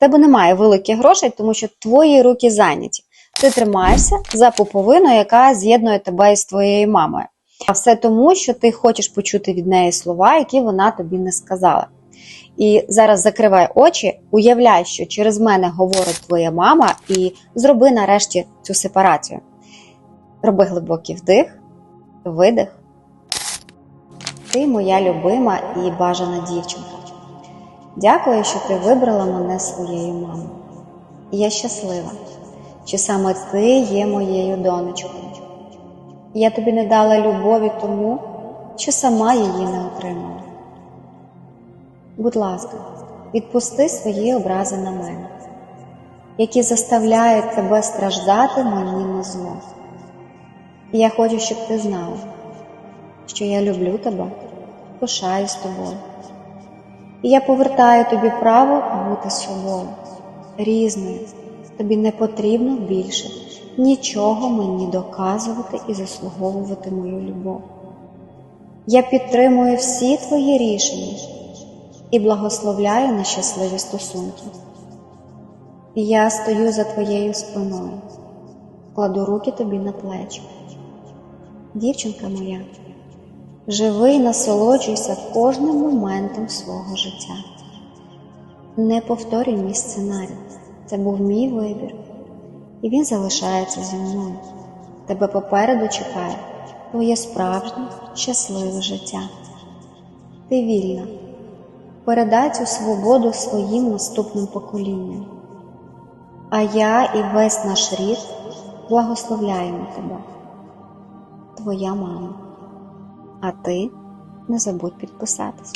тебе немає великих грошей, тому що твої руки зайняті. Ти тримаєшся за пуповину, яка з'єднує тебе із твоєю мамою. А все тому, що ти хочеш почути від неї слова, які вона тобі не сказала. І зараз закривай очі, уявляй, що через мене говорить твоя мама, і зроби нарешті цю сепарацію. Роби глибокий вдих, видих. Ти моя любима і бажана дівчинка. Дякую, що ти вибрала мене своєю мамою. І я щаслива, що саме ти є моєю донечкою. Я тобі не дала любові тому, що сама її не отримала. Будь ласка, відпусти свої образи на мене, які заставляють тебе страждати мені на зло. Я хочу, щоб ти знала, що я люблю тебе, пишаюсь тобою. І я повертаю тобі право бути собою, різною. Тобі не потрібно більше нічого мені доказувати і заслуговувати мою любов. Я підтримую всі твої рішення і благословляю на щасливі стосунки. Я стою за твоєю спиною, кладу руки тобі на плечі. Дівчинка моя, живи і насолоджуйся кожним моментом свого життя. Не повторюй мій сценарій, це був мій вибір, і він залишається зі мною. Тебе попереду чекає твоє справжнє щасливе життя. Ти вільна. Передай цю свободу своїм наступним поколінням. А я і весь наш рід благословляємо тебе, твоя мама. А ти не забудь підписатись.